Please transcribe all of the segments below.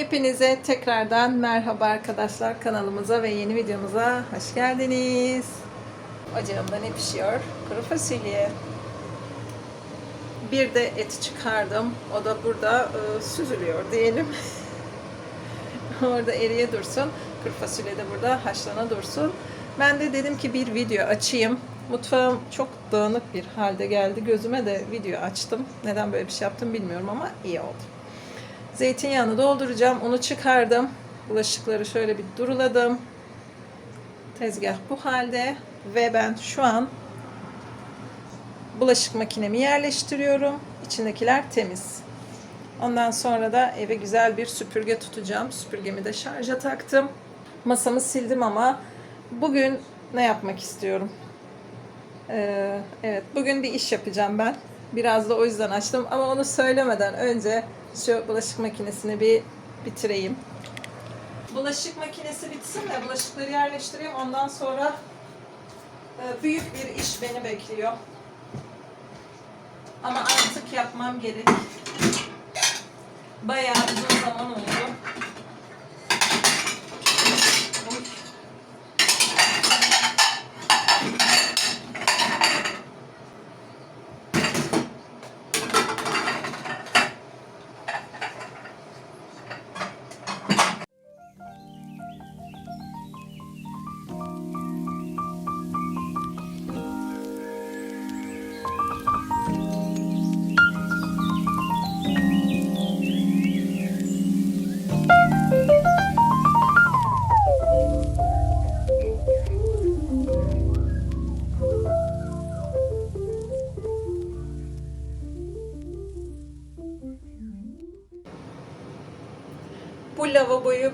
Hepinize tekrardan merhaba arkadaşlar kanalımıza ve yeni videomuza hoş geldiniz. Ocağımda ne pişiyor? Kuru fasulye. Bir de eti çıkardım. O da burada e, süzülüyor diyelim. Orada eriye dursun. Kuru fasulye de burada haşlana dursun. Ben de dedim ki bir video açayım. Mutfağım çok dağınık bir halde geldi. Gözüme de video açtım. Neden böyle bir şey yaptım bilmiyorum ama iyi oldu. Zeytinyağını dolduracağım. Onu çıkardım. Bulaşıkları şöyle bir duruladım. Tezgah bu halde. Ve ben şu an bulaşık makinemi yerleştiriyorum. İçindekiler temiz. Ondan sonra da eve güzel bir süpürge tutacağım. Süpürgemi de şarja taktım. Masamı sildim ama bugün ne yapmak istiyorum? Ee, evet, bugün bir iş yapacağım ben. Biraz da o yüzden açtım ama onu söylemeden önce şu bulaşık makinesini bir bitireyim. Bulaşık makinesi bitsin de bulaşıkları yerleştireyim. Ondan sonra e, büyük bir iş beni bekliyor. Ama artık yapmam gerek. Bayağı uzun zaman oldu.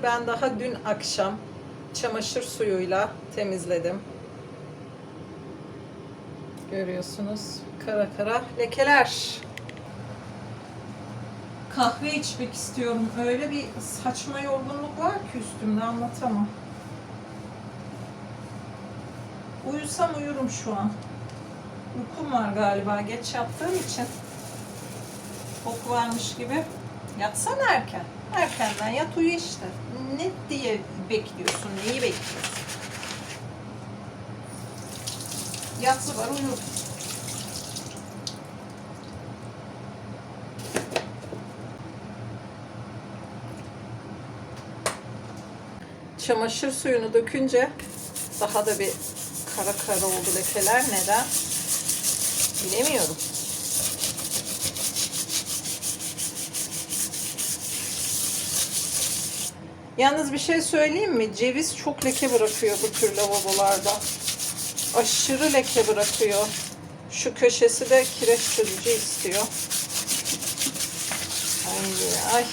Ben daha dün akşam çamaşır suyuyla temizledim. Görüyorsunuz kara kara lekeler. Kahve içmek istiyorum. Öyle bir saçma yorgunluk var ki üstümde anlatamam. Uyusam uyurum şu an. Uykum var galiba geç yattığım için. Koku varmış gibi. Yatsan erken. Erkenden yat uyu işte. Ne diye bekliyorsun? Neyi bekliyorsun? Yatsı var uyu. Çamaşır suyunu dökünce daha da bir kara kara oldu lekeler. Neden? Bilemiyorum. Yalnız bir şey söyleyeyim mi? Ceviz çok leke bırakıyor bu tür lavabolarda. Aşırı leke bırakıyor. Şu köşesi de kireç çözücü istiyor. Ay, ay.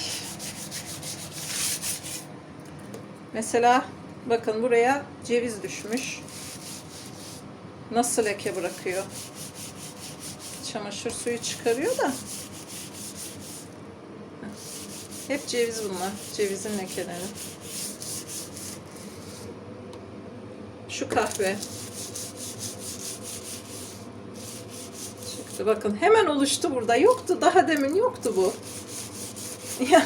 Mesela bakın buraya ceviz düşmüş. Nasıl leke bırakıyor? Çamaşır suyu çıkarıyor da. Hep ceviz bunlar. Cevizin lekeleri. Şu kahve. Çıktı. Bakın hemen oluştu burada. Yoktu. Daha demin yoktu bu. Ya.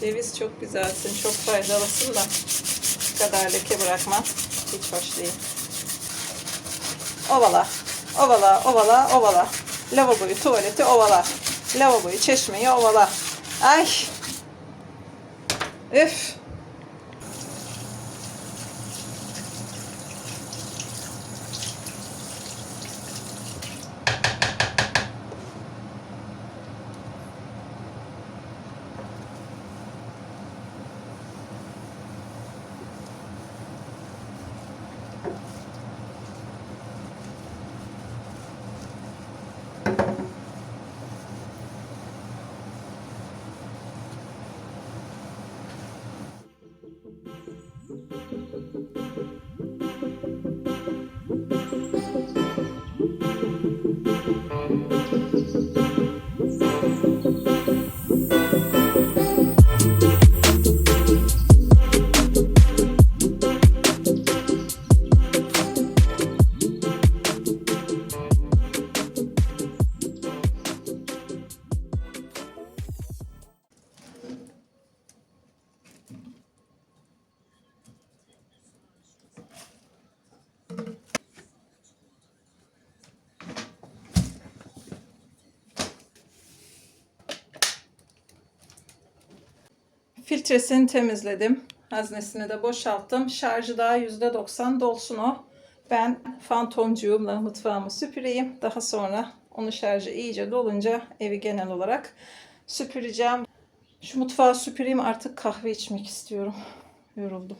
Ceviz çok güzelsin. Çok faydalısın da. Bu kadar leke bırakma. Hiç hoş değil. Ovala. Ovala, ovala, ovala. Lavaboyu, tuvaleti ovala. Lavaboyu, çeşmeyi ovala. Ay. Üf. Filtresini temizledim. Haznesini de boşalttım. Şarjı daha %90 dolsun o. Ben fantomcuğumla mutfağımı süpüreyim. Daha sonra onu şarjı iyice dolunca evi genel olarak süpüreceğim. Şu mutfağı süpüreyim artık kahve içmek istiyorum. Yoruldum.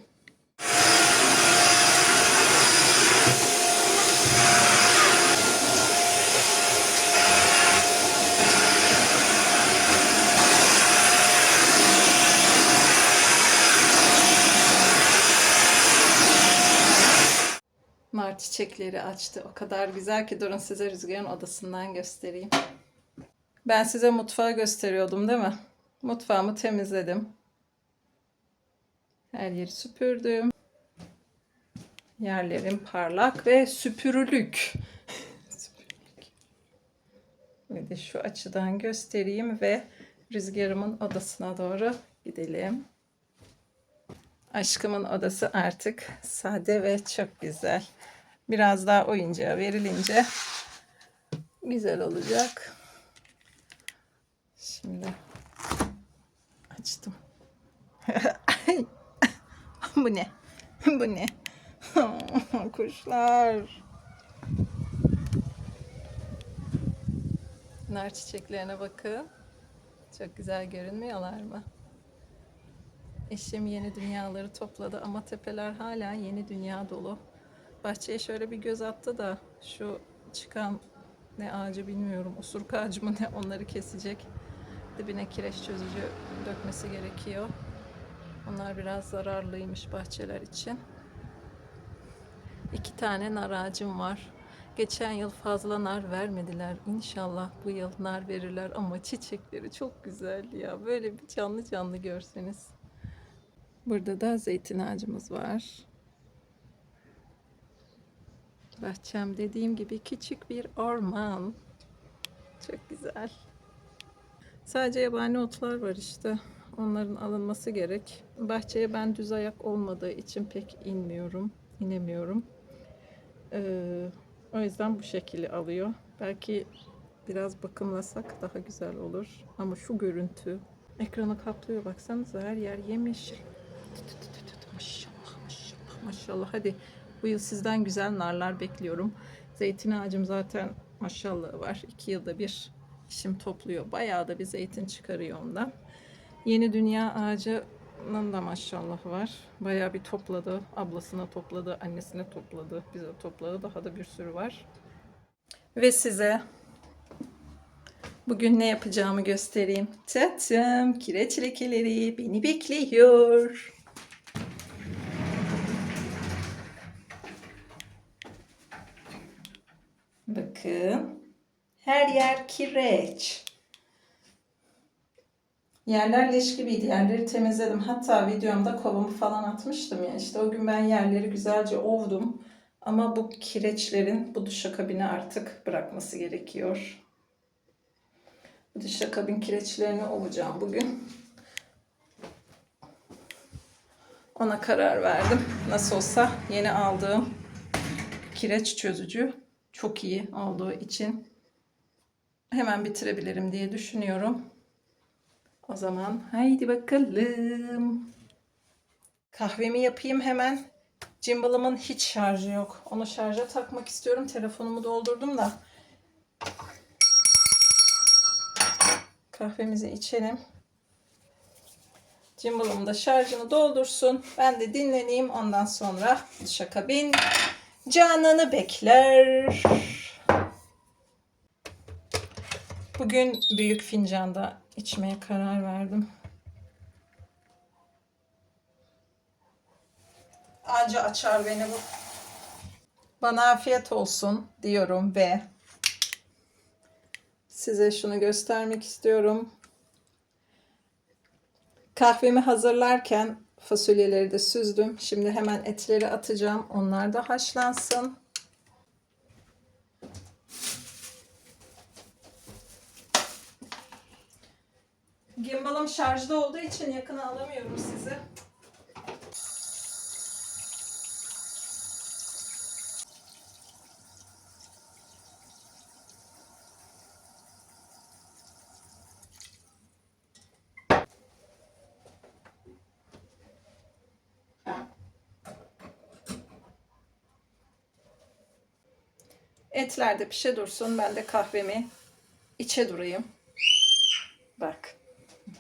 Nar çiçekleri açtı. O kadar güzel ki durun size Rüzgar'ın odasından göstereyim. Ben size mutfağı gösteriyordum değil mi? Mutfağımı temizledim. Her yeri süpürdüm. Yerlerim parlak ve süpürülük. Süpürülük. Bir de şu açıdan göstereyim ve Rüzgar'ımın odasına doğru gidelim. Aşkımın odası artık sade ve çok güzel. Biraz daha oyuncağı verilince güzel olacak. Şimdi açtım. Bu ne? Bu ne? Kuşlar. Nar çiçeklerine bakın. Çok güzel görünmüyorlar mı? Eşim yeni dünyaları topladı ama tepeler hala yeni dünya dolu. Bahçeye şöyle bir göz attı da şu çıkan ne ağacı bilmiyorum. Osuruk ağacı mı ne onları kesecek. Dibine kireç çözücü dökmesi gerekiyor. Onlar biraz zararlıymış bahçeler için. İki tane nar ağacım var. Geçen yıl fazla nar vermediler. İnşallah bu yıl nar verirler ama çiçekleri çok güzel ya. Böyle bir canlı canlı görseniz. Burada da zeytin ağacımız var. Bahçem dediğim gibi küçük bir orman. Çok güzel. Sadece yabani otlar var işte. Onların alınması gerek. Bahçeye ben düz ayak olmadığı için pek inmiyorum. inemiyorum. Ee, o yüzden bu şekli alıyor. Belki biraz bakımlasak daha güzel olur. Ama şu görüntü ekranı kaplıyor. Baksanıza her yer yemiş. Maşallah maşallah maşallah. Hadi bu yıl sizden güzel narlar bekliyorum. Zeytin ağacım zaten maşallah var. İki yılda bir işim topluyor. Bayağı da bir zeytin çıkarıyor ondan. Yeni dünya ağacının da maşallah var. Bayağı bir topladı. Ablasına topladı, annesine topladı, bize topladı. Daha da bir sürü var. Ve size bugün ne yapacağımı göstereyim. Tatlım, kireç lekeleri beni bekliyor. Bakın. Her yer kireç. Yerler leş gibiydi. Yerleri temizledim. Hatta videomda kovamı falan atmıştım ya. İşte o gün ben yerleri güzelce ovdum. Ama bu kireçlerin bu duşakabini artık bırakması gerekiyor. Bu duşakabin kireçlerini ovacağım bugün. Ona karar verdim. Nasıl olsa yeni aldığım kireç çözücü çok iyi olduğu için hemen bitirebilirim diye düşünüyorum. O zaman haydi bakalım. Kahvemi yapayım hemen. Cimbalımın hiç şarjı yok. Onu şarja takmak istiyorum. Telefonumu doldurdum da. Kahvemizi içelim. Cimbalım da şarjını doldursun. Ben de dinleneyim. Ondan sonra duşakabin canını bekler. Bugün büyük fincanda içmeye karar verdim. Anca açar beni bu. Bana afiyet olsun diyorum ve size şunu göstermek istiyorum. Kahvemi hazırlarken fasulyeleri de süzdüm. Şimdi hemen etleri atacağım. Onlar da haşlansın. Gimbal'ım şarjda olduğu için yakına alamıyorum sizi. Etler de pişe dursun. Ben de kahvemi içe durayım. Bak.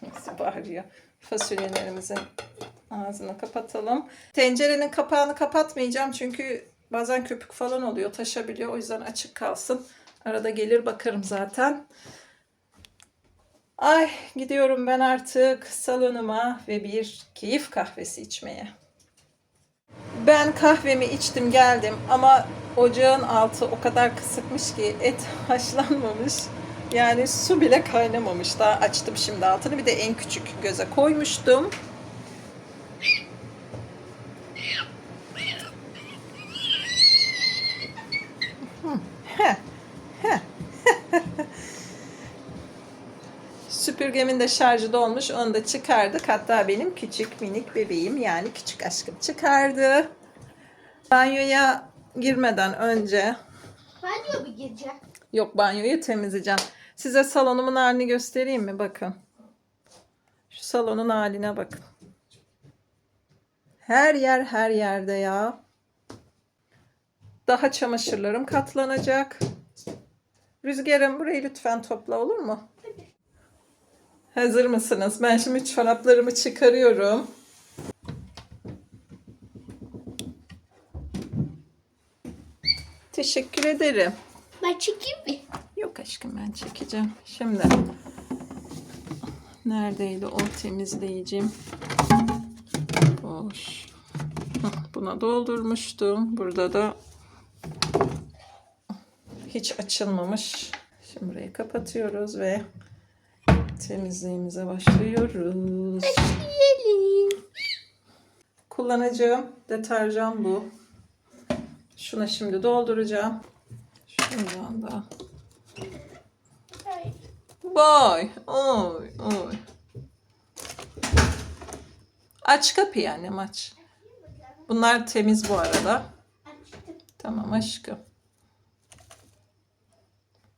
Nasıl bağırıyor. Fasulyelerimizin ağzını kapatalım. Tencerenin kapağını kapatmayacağım çünkü bazen köpük falan oluyor, taşabiliyor. O yüzden açık kalsın. Arada gelir bakarım zaten. Ay gidiyorum ben artık salonuma ve bir keyif kahvesi içmeye. Ben kahvemi içtim geldim ama ocağın altı o kadar kısıkmış ki et haşlanmamış. Yani su bile kaynamamış. Daha açtım şimdi altını. Bir de en küçük göze koymuştum. Süpürgemin de şarjı dolmuş. Onu da çıkardık. Hatta benim küçük minik bebeğim yani küçük aşkım çıkardı. Banyoya girmeden önce Banyo bir gece. yok banyoyu temizleyeceğim. Size salonumun halini göstereyim mi? Bakın. Şu salonun haline bakın. Her yer her yerde ya. Daha çamaşırlarım katlanacak. Rüzgarım burayı lütfen topla olur mu? Hazır mısınız? Ben şimdi çoraplarımı çıkarıyorum. Teşekkür ederim. Ben çekeyim mi? Yok aşkım ben çekeceğim. Şimdi neredeydi o temizleyicim? Boş. Buna doldurmuştum. Burada da hiç açılmamış. Şimdi burayı kapatıyoruz ve temizliğimize başlıyoruz. Yiyelim. Kullanacağım deterjan bu. Şuna şimdi dolduracağım. Şundan da. Vay. Oy, oy. Aç kapıyı annem aç. Bunlar temiz bu arada. Tamam aşkım.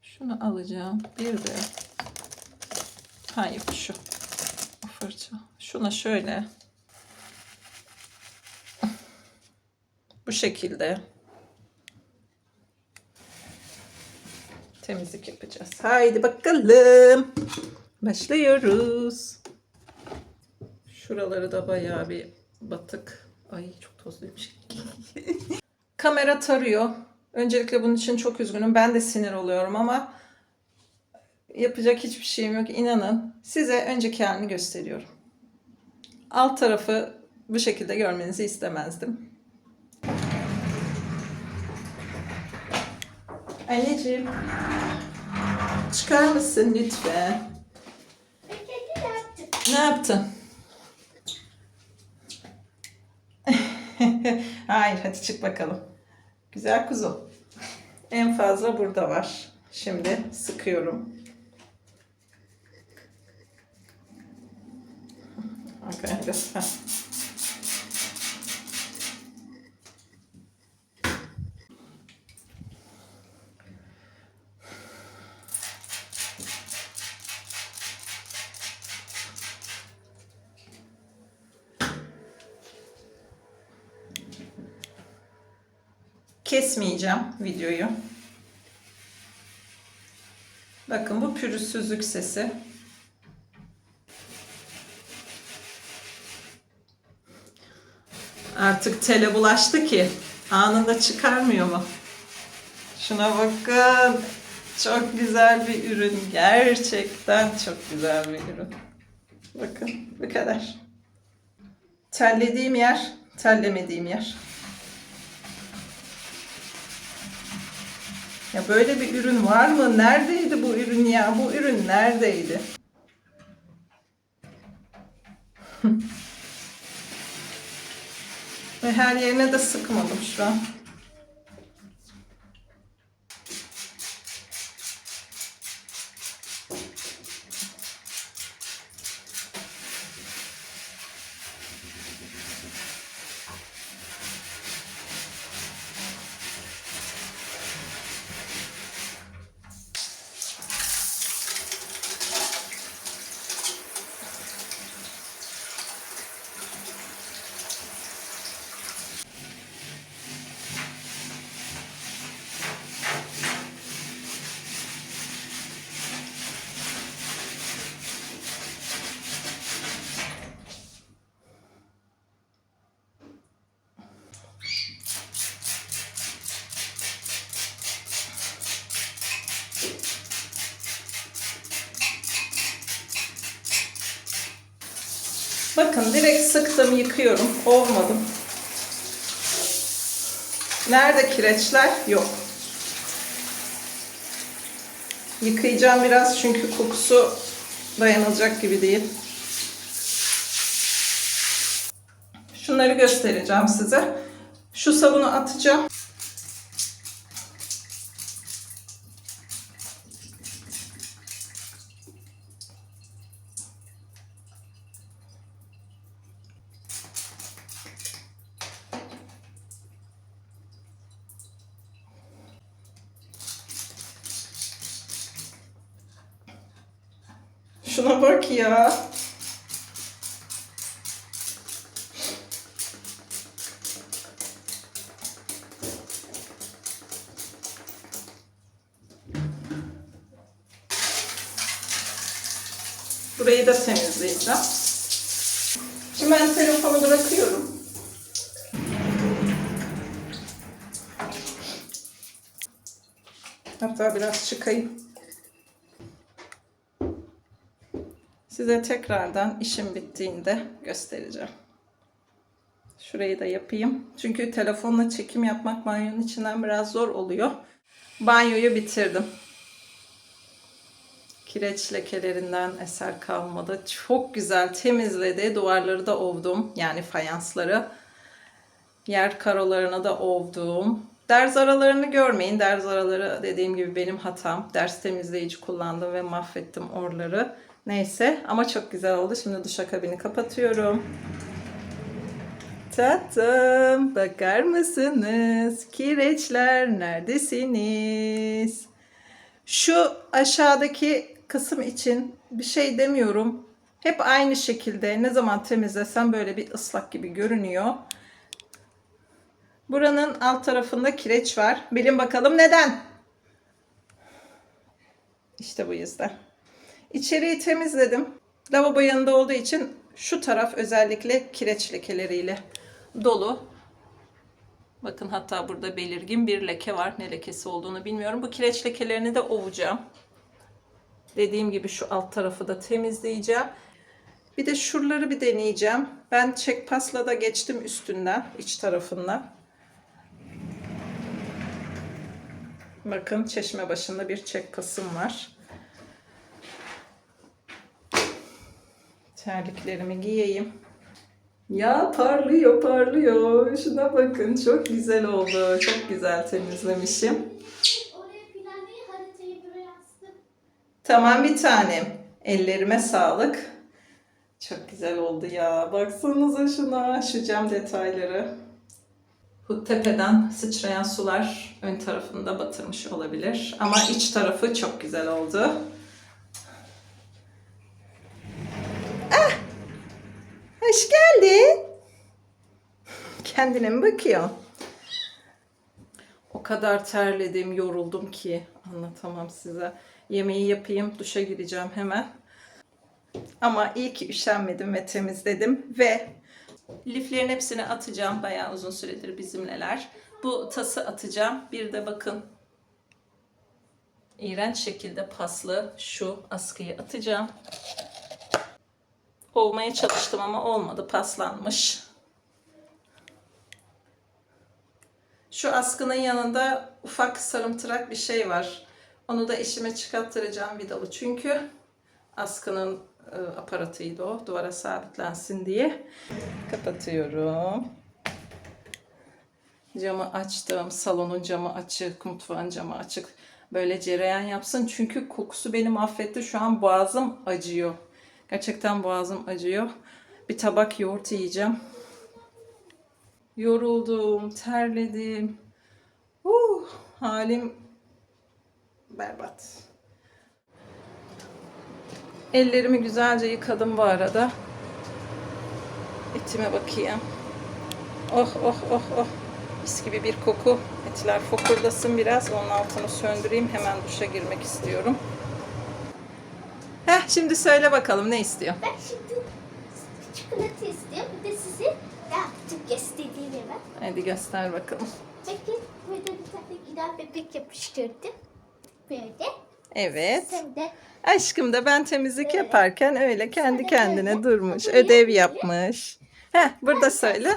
Şunu alacağım. Bir de hayır şu. O fırça. Şuna şöyle. Bu şekilde. Temizlik yapacağız. Haydi bakalım. Başlıyoruz. Şuraları da bayağı bir batık. Ay çok tozluymuş. Kamera tarıyor. Öncelikle bunun için çok üzgünüm. Ben de sinir oluyorum ama yapacak hiçbir şeyim yok. İnanın. Size önceki halini gösteriyorum. Alt tarafı bu şekilde görmenizi istemezdim. Anneciğim. Çıkar mısın lütfen? Yaptım. Ne yaptın? Hayır, hadi çık bakalım. Güzel kuzu. En fazla burada var. Şimdi sıkıyorum. Okay, lütfen. Kesmeyeceğim videoyu. Bakın bu pürüzsüzlük sesi. Artık tele bulaştı ki anında çıkarmıyor mu? Şuna bakın. Çok güzel bir ürün. Gerçekten çok güzel bir ürün. Bakın bu kadar. Terlediğim yer, terlemediğim yer. Ya böyle bir ürün var mı? Neredeydi bu ürün ya? Bu ürün neredeydi? Ve her yerine de sıkmadım şu an. Bakın direkt sıktım yıkıyorum. Olmadım. Nerede kireçler? Yok. Yıkayacağım biraz çünkü kokusu dayanılacak gibi değil. Şunları göstereceğim size. Şu sabunu atacağım. Hatta biraz çıkayım. Size tekrardan işim bittiğinde göstereceğim. Şurayı da yapayım. Çünkü telefonla çekim yapmak banyonun içinden biraz zor oluyor. Banyoyu bitirdim. Kireç lekelerinden eser kalmadı. Çok güzel temizledi. Duvarları da ovdum. Yani fayansları. Yer karolarını da ovdum. Derz aralarını görmeyin. Derz araları dediğim gibi benim hatam. Ders temizleyici kullandım ve mahvettim oraları. Neyse ama çok güzel oldu. Şimdi duşakabini kapatıyorum. Tatlım bakar mısınız? Kireçler neredesiniz? Şu aşağıdaki kısım için bir şey demiyorum. Hep aynı şekilde ne zaman temizlesem böyle bir ıslak gibi görünüyor. Buranın alt tarafında kireç var. Bilin bakalım neden? İşte bu yüzden. İçeriği temizledim. Lavabo yanında olduğu için şu taraf özellikle kireç lekeleriyle dolu. Bakın hatta burada belirgin bir leke var. Ne lekesi olduğunu bilmiyorum. Bu kireç lekelerini de ovacağım. Dediğim gibi şu alt tarafı da temizleyeceğim. Bir de şuraları bir deneyeceğim. Ben çek pasla da geçtim üstünden, iç tarafından. Bakın çeşme başında bir çek pasım var. Terliklerimi giyeyim. Ya parlıyor parlıyor. Şuna bakın çok güzel oldu. Çok güzel temizlemişim. Tamam bir tanem. Ellerime sağlık. Çok güzel oldu ya. Baksanıza şuna. Şu cam detayları. Bu tepeden sıçrayan sular ön tarafında batırmış olabilir. Ama iç tarafı çok güzel oldu. Ah! Hoş geldin. Kendine mi bakıyor? O kadar terledim, yoruldum ki anlatamam size. Yemeği yapayım, duşa gireceğim hemen. Ama iyi ki üşenmedim ve temizledim ve liflerin hepsini atacağım. Bayağı uzun süredir bizimleler. Bu tası atacağım. Bir de bakın iğrenç şekilde paslı şu askıyı atacağım. Olmaya çalıştım ama olmadı. Paslanmış. Şu askının yanında ufak sarımtırak bir şey var. Onu da eşime çıkarttıracağım vidalı. Çünkü askının aparatıydı o. Duvara sabitlensin diye. Kapatıyorum. Camı açtım. Salonun camı açık. Mutfağın camı açık. Böyle cereyan yapsın. Çünkü kokusu beni mahvetti. Şu an boğazım acıyor. Gerçekten boğazım acıyor. Bir tabak yoğurt yiyeceğim. Yoruldum, terledim. Uh, halim berbat. Ellerimi güzelce yıkadım bu arada. Etime bakayım. Oh oh oh oh. Mis gibi bir koku. Etler fokurdasın biraz. Onun altını söndüreyim. Hemen duşa girmek istiyorum. Heh, şimdi söyle bakalım ne istiyor? Ben şimdi çikolata istiyorum. Bir de size ne yaptım göstereyim hemen. Hadi göster bakalım. Bakın burada bir tane güzel bebek yapıştırdım. Böyle. Evet. Sen de Aşkım da ben temizlik yaparken öyle kendi kendine durmuş. Ödev yapmış. Heh, burada söyle.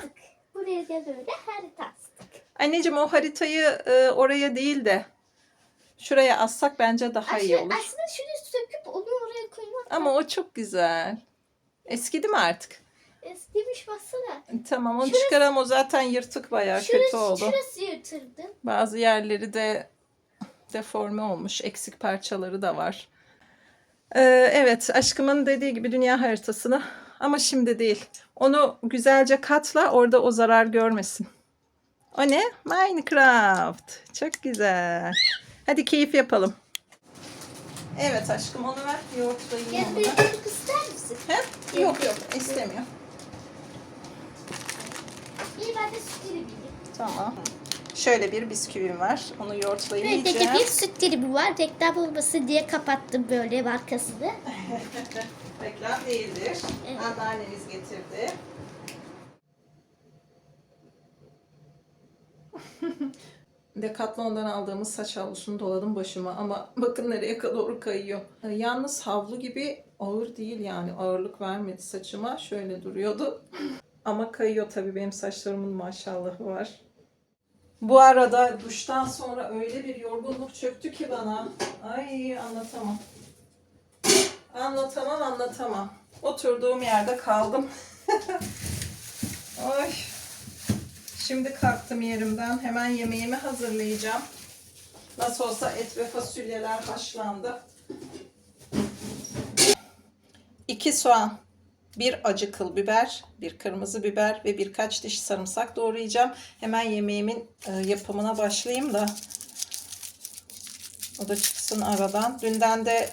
Buraya da böyle harita astık. Anneciğim o haritayı e, oraya değil de şuraya assak bence daha iyi olur. aslında şunu söküp onu oraya koymak Ama o çok güzel. Eskidi mi artık? eskimiş baksana. Tamam onu çıkaram o zaten yırtık bayağı kötü Şurası, oldu. şurası yırtıldı. Bazı yerleri de deforme olmuş. Eksik parçaları da var. Ee, evet aşkımın dediği gibi dünya haritasını ama şimdi değil. Onu güzelce katla orada o zarar görmesin. O ne? Minecraft. Çok güzel. Hadi keyif yapalım. Evet aşkım onu ver. Yoğurtlayayım Gel onu bir da. ister misin? He? Yok yok istemiyor. İyi ben de süt dilibi. Tamam. Şöyle bir bisküvim var. Onu yoğurtlayıp yiyeceğim. de bir süt dilibi var. Reklam olmasın diye kapattım böyle markasını. Reklam değildir. Evet. Anneannemiz getirdi. Decathlon'dan aldığımız saç havlusunu doladım başıma ama bakın nereye doğru kayıyor. Ee, Yalnız havlu gibi ağır değil yani ağırlık vermedi saçıma. Şöyle duruyordu. ama kayıyor tabii benim saçlarımın maşallahı var. Bu arada duştan sonra öyle bir yorgunluk çöktü ki bana. Ay anlatamam. Anlatamam anlatamam. Oturduğum yerde kaldım. Ay. Şimdi kalktım yerimden. Hemen yemeğimi hazırlayacağım. Nasıl olsa et ve fasulyeler haşlandı. İki soğan, bir acı kıl biber, bir kırmızı biber ve birkaç diş sarımsak doğrayacağım. Hemen yemeğimin e, yapımına başlayayım da o da çıksın aradan. Dünden de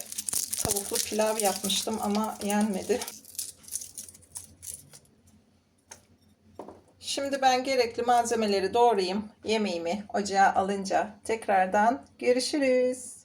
tavuklu pilav yapmıştım ama yenmedi. Şimdi ben gerekli malzemeleri doğrayayım. Yemeğimi ocağa alınca tekrardan görüşürüz.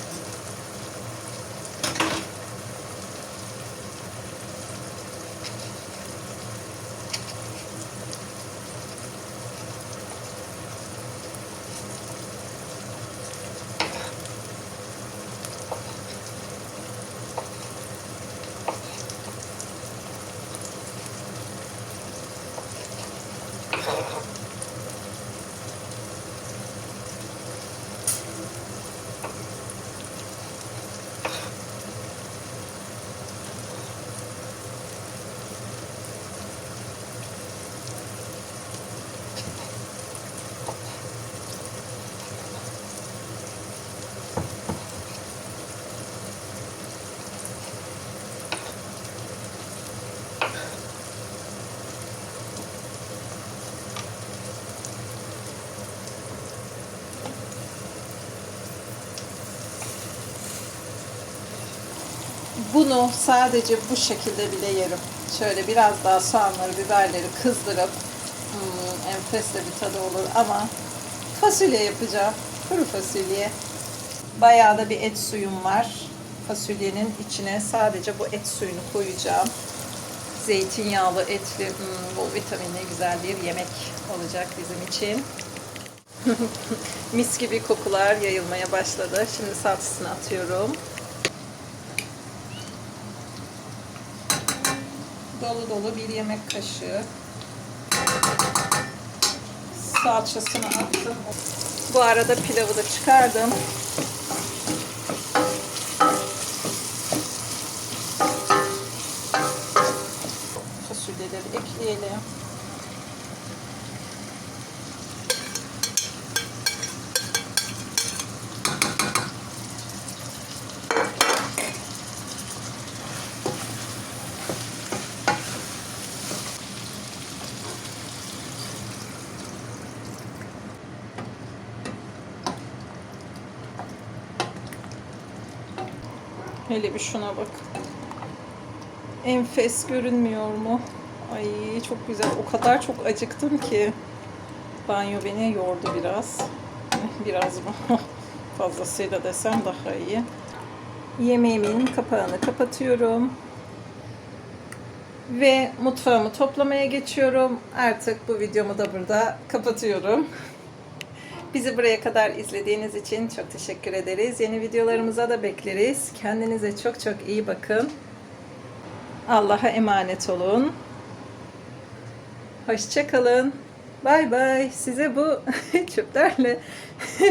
Bunu sadece bu şekilde bile yerim. Şöyle biraz daha soğanları, biberleri kızdırıp hmm, enfes de bir tadı olur ama fasulye yapacağım. Kuru fasulye. Bayağı da bir et suyum var. Fasulyenin içine sadece bu et suyunu koyacağım. Zeytinyağlı, etli, hmm, bol vitaminli güzel bir yemek olacak bizim için. Mis gibi kokular yayılmaya başladı. Şimdi salçasını atıyorum. Dolu dolu bir yemek kaşığı salçasını attım. Bu arada pilavı da çıkardım. Fasulyeleri ekleyelim. Hele bir şuna bak. Enfes görünmüyor mu? Ay çok güzel. O kadar çok acıktım ki. Banyo beni yordu biraz. Biraz mı? Fazlasıyla desem daha iyi. Yemeğimin kapağını kapatıyorum. Ve mutfağımı toplamaya geçiyorum. Artık bu videomu da burada kapatıyorum. Bizi buraya kadar izlediğiniz için çok teşekkür ederiz. Yeni videolarımıza da bekleriz. Kendinize çok çok iyi bakın. Allah'a emanet olun. Hoşçakalın. Bay bay. Size bu çöplerle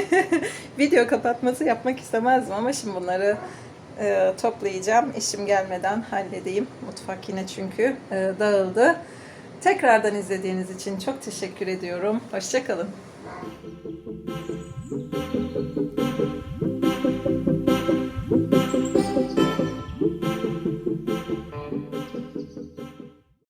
video kapatması yapmak istemezdim ama şimdi bunları e, toplayacağım. Eşim gelmeden halledeyim. Mutfak yine çünkü e, dağıldı. Tekrardan izlediğiniz için çok teşekkür ediyorum. Hoşçakalın. thank you